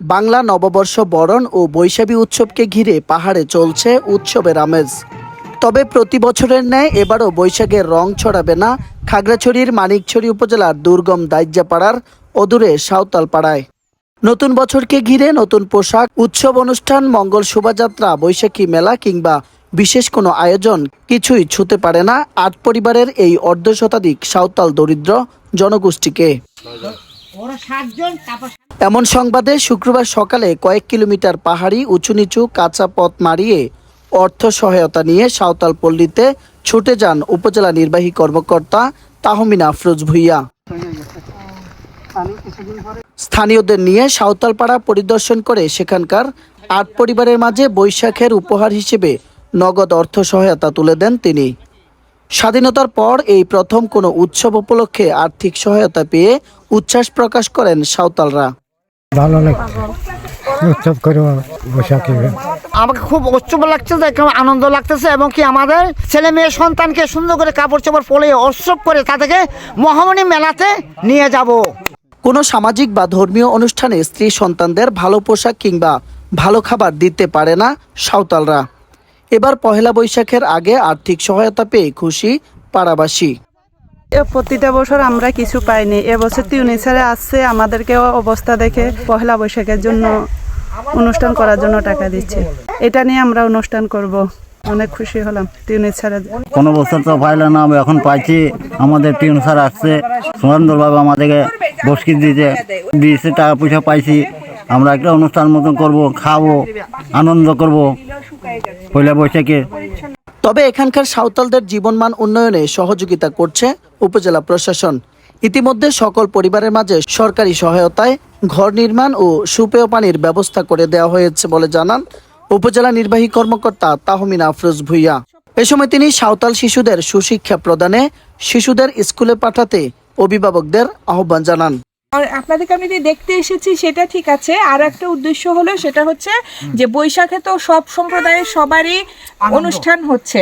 বাংলা নববর্ষ বরণ ও বৈশাখী উৎসবকে ঘিরে পাহাড়ে চলছে উৎসবের আমেজ। তবে প্রতি বছরের ন্যায় এবারও বৈশাখের রং ছড়াবে না খাগড়াছড়ির মানিকছড়ি উপজেলার দুর্গম দাইজ্জাপাড়ার অদূরে সাঁওতাল পাড়ায় নতুন বছরকে ঘিরে নতুন পোশাক, উৎসব অনুষ্ঠান, মঙ্গল শোভাযাত্রা, বৈশাখী মেলা কিংবা বিশেষ কোনো আয়োজন কিছুই ছুতে পারে না আট পরিবারের এই অর্ধ শতাধিক সাঁওতাল দরিদ্র জনগোষ্ঠীকে। এমন সংবাদে শুক্রবার সকালে কয়েক কিলোমিটার পাহাড়ি উঁচু নিচু কাঁচা পথ মারিয়ে অর্থ সহায়তা নিয়ে সাঁওতাল পল্লীতে ছুটে যান উপজেলা নির্বাহী কর্মকর্তা তাহমিনা আফরোজ ভুইয়া। স্থানীয়দের নিয়ে সাঁওতালপাড়া পরিদর্শন করে সেখানকার আট পরিবারের মাঝে বৈশাখের উপহার হিসেবে নগদ অর্থ সহায়তা তুলে দেন তিনি। স্বাধীনতার পর এই প্রথম কোনো উৎসব উপলক্ষে আর্থিক সহায়তা পেয়ে উচ্ছ্বাস প্রকাশ করেন সাঁওতালরা। ভালো লাগছে উৎসব করে বৈশাখী। আমাকে খুব উৎসব লাগছে আনন্দ লাগতেছে এবং কি আমাদের ছেলে মেয়ে সন্তানকে সুন্দর করে কাপড় চোপড় পরে উৎসব করে তাদেরকে মহামণি মেলাতে নিয়ে যাব। কোনো সামাজিক বা ধর্মীয় অনুষ্ঠানে স্ত্রী সন্তানদের ভালো পোশাক কিংবা ভালো খাবার দিতে পারে না সাঁওতালরা। এবার পহেলা বৈশাখের আগে আর্থিক সহায়তা পেয়ে খুশি পাড়াবাসী। প্রতিটা বছর আমরা কিছু পাইনি। এবছর টিউনিসারে আসছে আমাদেরকে অবস্থা দেখে পহেলা বৈশাখের জন্য অনুষ্ঠান করার জন্য টাকা দিচ্ছে। এটা নিয়ে আমরা অনুষ্ঠান করব। অনেক খুশি হলাম টিউনিসারে। কোনো বছর তো পাইলাম না এখন পাইছি। আমাদের টিউন স্যার আসছে সুন্দরভাবে আমাদেরকে বসকি দিতে দিয়েছে টাকা পয়সা পাইছি। আমরা একটা অনুষ্ঠান মতন করব, খাব, আনন্দ করব পয়লা বৈশাখে। তবে এখানকার সাঁওতালদের জীবনমান উন্নয়নে সহযোগিতা করছে উপজেলা প্রশাসন। ইতিমধ্যে সকল পরিবারের মাঝে সরকারি সহায়তায় ঘর নির্মাণ ও সুপেয় পানির ব্যবস্থা করে দেওয়া হয়েছে বলে জানান উপজেলা নির্বাহী কর্মকর্তা তাহমিনা আফরোজ ভুইয়া। এ সময় তিনি সাঁওতাল শিশুদের সুশিক্ষা প্রদানে শিশুদের স্কুলে পাঠাতে অভিভাবকদের আহ্বান জানান। আর আপনাদেরকে আমি যে দেখতে এসেছি সেটা ঠিক আছে। আর একটা উদ্দেশ্য হলো সেটা হচ্ছে যে বৈশাখে তো সব সম্প্রদায়ের সবারই অনুষ্ঠান হচ্ছে।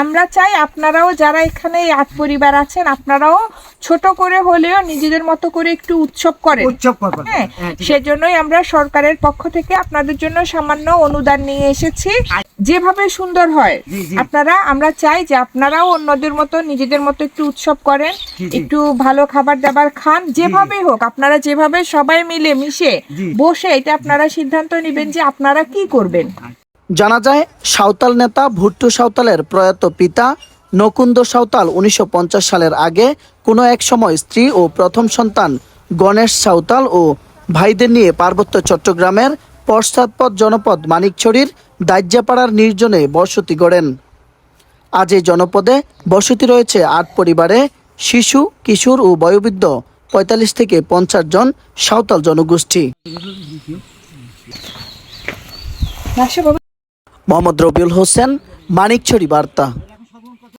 আমরা চাই আপনারাও যারা এখানে এই আট পরিবার আছেন আপনারাও ছোট করে হলেও নিজেদের মতো করে একটু উৎসব করেন। উৎসব হ্যাঁ সেজন্যই আমরা সরকারের পক্ষ থেকে আপনাদের জন্য সামান্য অনুদান নিয়ে এসেছি। যেভাবে সুন্দর হয় আপনারা আমরা চাই যে আপনারাও অন্যদের মতো নিজেদের মতো একটু উৎসব করেন একটু ভালো খাবার দাবার খান যেভাবে হোক আপনারা যেভাবে সবাই মিলে মিশে বসে এটা আপনারা সিদ্ধান্ত নেবেন যে আপনারা কি করবেন। জানা যায় সাঁওতাল নেতা ভুট্টু সাঁওতালের প্রয়াত পিতা নকুন্দ সাঁওতাল উনিশশো পঞ্চাশ সালের আগে কোনো এক সময় স্ত্রী ও প্রথম সন্তান গণেশ সাঁওতাল ও ভাইদের নিয়ে পার্বত্য চট্টগ্রামের পশ্চাৎপদ জনপদ মানিকছড়ির দাজ্জাপাড়ার নির্জনে বসতি গড়েন। আজ এই জনপদে বসতি রয়েছে আট পরিবারে শিশু কিশোর ও বয়োবৃদ্ধ। পঁয়তাল্লিশ থেকে পঞ্চাশ জন সাঁওতাল জনগোষ্ঠী। মোহাম্মদ রবিউল হোসেন মানিকছড়ি বার্তা।